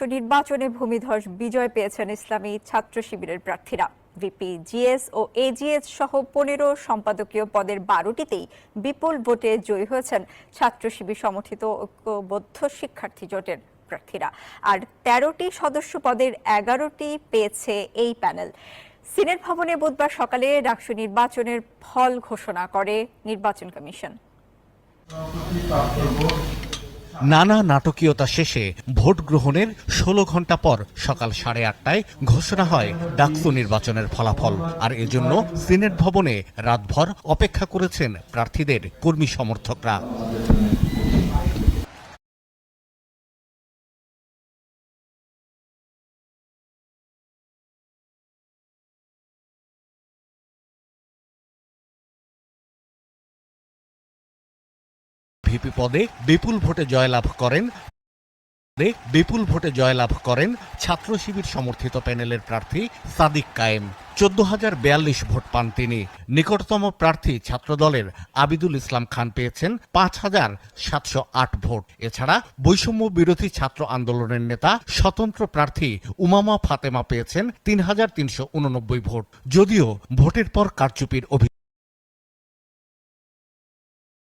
তো নির্বাচনে ভূমিধস বিজয় পেয়েছেন ইসলামী ছাত্র শিবিরের প্রার্থীরা। ভিপি জিএস ও এজিএস সহ পনেরো সম্পাদকীয় পদের বারোটিতেই বিপুল ভোটে জয়ী হয়েছেন ছাত্র শিবির সমর্থিত ঐক্যবদ্ধ শিক্ষার্থী জোটের প্রার্থীরা। আর তেরোটি সদস্য পদের এগারোটি পেয়েছে এই প্যানেল। সিনেট ভবনে বুধবার সকালে ডাকসু নির্বাচনের ফল ঘোষণা করে নির্বাচন কমিশন। নানা নাটকীয়তা শেষে ভোট গ্রহণের ষোলো ঘণ্টা পর সকাল সাড়ে আটটায় ঘোষণা হয় ডাকসু নির্বাচনের ফলাফল। আর এজন্য সিনেট ভবনে রাতভর অপেক্ষা করেছেন প্রার্থীদের কর্মী সমর্থকরা। ভিপি পদে বিপুল ভোটে জয়লাভ করেন। বিপুল ভোটে জয়লাভ করেন ছাত্র শিবির সমর্থিত প্যানেলের প্রার্থী সাদিক কায়েম। চোদ্দ হাজার বিয়াল্লিশ ভোট পান তিনি। নিকটতম প্রার্থী ছাত্রদলের আবিদুল ইসলাম খান পেয়েছেন পাঁচ হাজার সাতশো আট ভোট। এছাড়া বৈষম্য বিরোধী ছাত্র আন্দোলনের নেতা, স্বতন্ত্র প্রার্থী উমামা ফাতেমা পেয়েছেন তিন হাজার তিনশো উননব্বই ভোট। যদিও ভোটের পর কারচুপির অভিযোগ